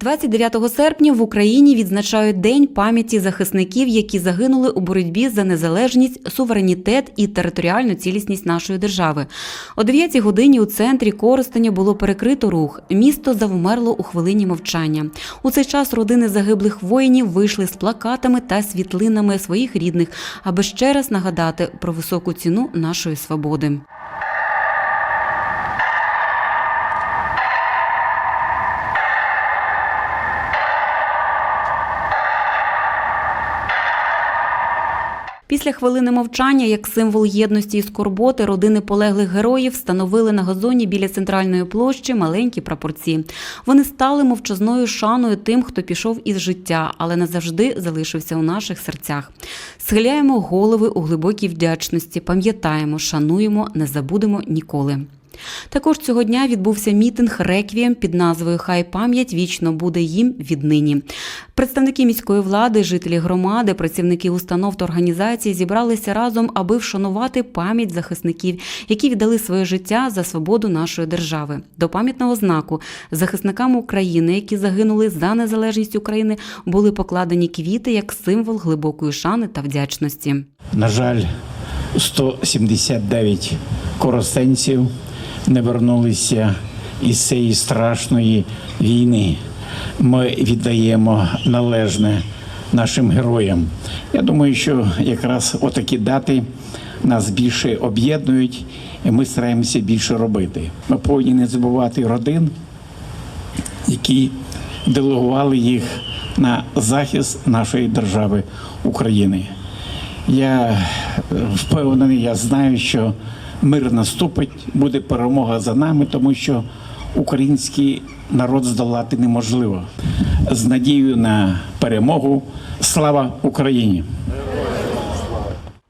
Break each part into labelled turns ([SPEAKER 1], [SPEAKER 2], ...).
[SPEAKER 1] 29 серпня в Україні відзначають День пам'яті захисників, які загинули у боротьбі за незалежність, суверенітет і територіальну цілісність нашої держави. О 9 годині у центрі Коростеня було перекрито рух. Місто завмерло у хвилині мовчання. У цей час родини загиблих воїнів вийшли з плакатами та світлинами своїх рідних, аби ще раз нагадати про високу ціну нашої свободи. Після хвилини мовчання, як символ єдності і скорботи, родини полеглих героїв встановили на газоні біля центральної площі маленькі прапорці. Вони стали мовчазною шаною тим, хто пішов із життя, але назавжди залишився у наших серцях. Схиляємо голови у глибокій вдячності, пам'ятаємо, шануємо, не забудемо ніколи. Також цього дня відбувся мітинг реквієм під назвою Хай пам'ять вічно буде їм віднині. Представники міської влади, жителі громади, працівники установ та організацій зібралися разом, аби вшанувати пам'ять захисників, які віддали своє життя за свободу нашої держави. До пам'ятного знаку захисникам України, які загинули за незалежність України, були покладені квіти як символ глибокої шани та вдячності.
[SPEAKER 2] На жаль, 179 коростенців не вернулися із цієї страшної війни. Ми віддаємо належне нашим героям. Я думаю, що якраз отакі дати нас більше об'єднують, і ми стараємося більше робити. Ми повинні не забувати родин, які делегували їх на захист нашої держави України. Я впевнений, я знаю, що мир наступить, буде перемога за нами, тому що український народ здолати неможливо. З надією на перемогу. Слава Україні!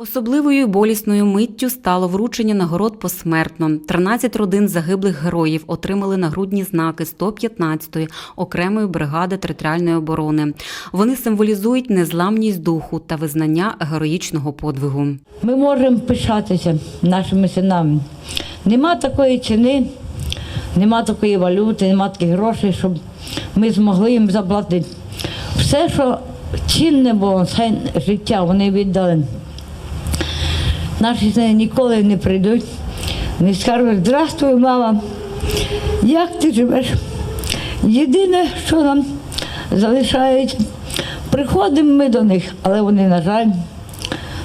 [SPEAKER 1] Особливою болісною миттю стало вручення нагород посмертно. 13 родин загиблих героїв отримали нагрудні знаки 115-ї окремої бригади територіальної оборони. Вони символізують незламність духу та визнання героїчного подвигу.
[SPEAKER 3] Ми можемо пишатися нашими синами. Нема такої ціни, нема такої валюти, нема таких грошей, щоб ми змогли їм заплатити. Все, що цінне було, все життя вони віддали. Наші сини ніколи не прийдуть, не скажуть, здравствуй, мама, як ти живеш? Єдине, що нам залишають, приходимо ми до них, але вони, на жаль,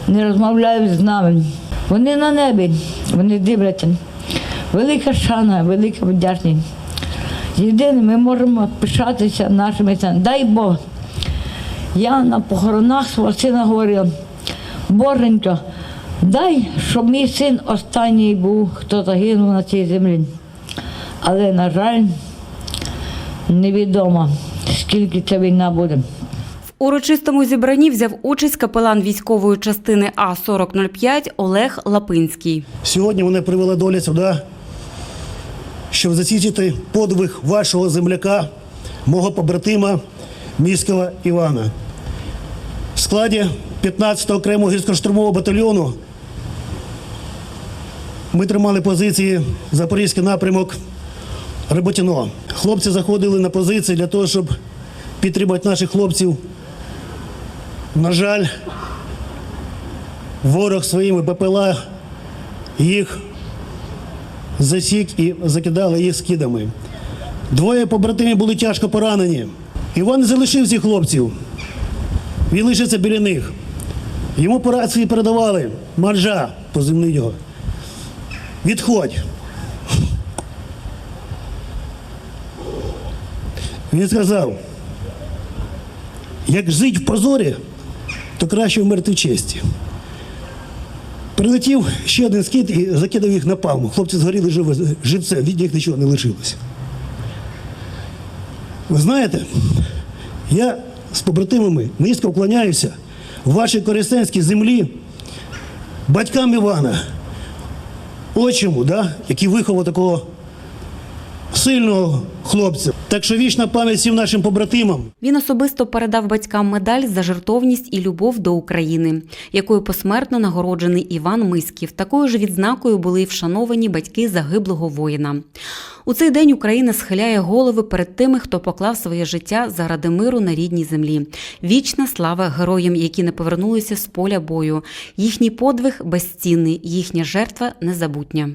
[SPEAKER 3] не розмовляють з нами. Вони на небі, вони дивляться. Велика шана, велика вдячність. Єдине, ми можемо пишатися нашими синами. Дай Бог. Я на похоронах свого сина говорила, Боженько, дай, щоб мій син останній був, хто загинув на цій землі. Але, на жаль, невідомо, скільки ця війна буде.
[SPEAKER 1] В урочистому зібранні взяв участь капелан військової частини А 4005 Олег Лапинський.
[SPEAKER 4] Сьогодні мене привела доля сюди, щоб засвідчити подвиг вашого земляка, мого побратима міського Івана. Складі 15-го окремого гірсько-штурмового батальйону ми тримали позиції Запорізький напрямок Реботіно. Хлопці заходили на позиції для того, щоб підтримати наших хлопців. На жаль, ворог своїми БПЛА їх засік і закидали їх скидами. Двоє побратимів були тяжко поранені. Іван не залишив цих хлопців. Він лишився біля них. Йому по рації передавали маржа позивний його. Відходь. Він сказав, як жить в позорі, то краще вмерти в честі. Прилетів ще один скид і закидав їх на палму. Хлопці згоріли живе- живце, від них нічого не лишилося. Ви знаєте, я з побратимами. Низько вклоняюся. В вашій корисенській землі батькам Івана, отчиму, да, який виховав такого сильного хлопця. Так що вічна пам'ять всім нашим побратимам.
[SPEAKER 1] Він особисто передав батькам медаль за жертовність і любов до України, якою посмертно нагороджений Іван Миськів. Такою ж відзнакою були й вшановані батьки загиблого воїна. У цей день Україна схиляє голови перед тими, хто поклав своє життя заради миру на рідній землі. Вічна слава героям, які не повернулися з поля бою. Їхній подвиг безцінний, їхня жертва незабутня.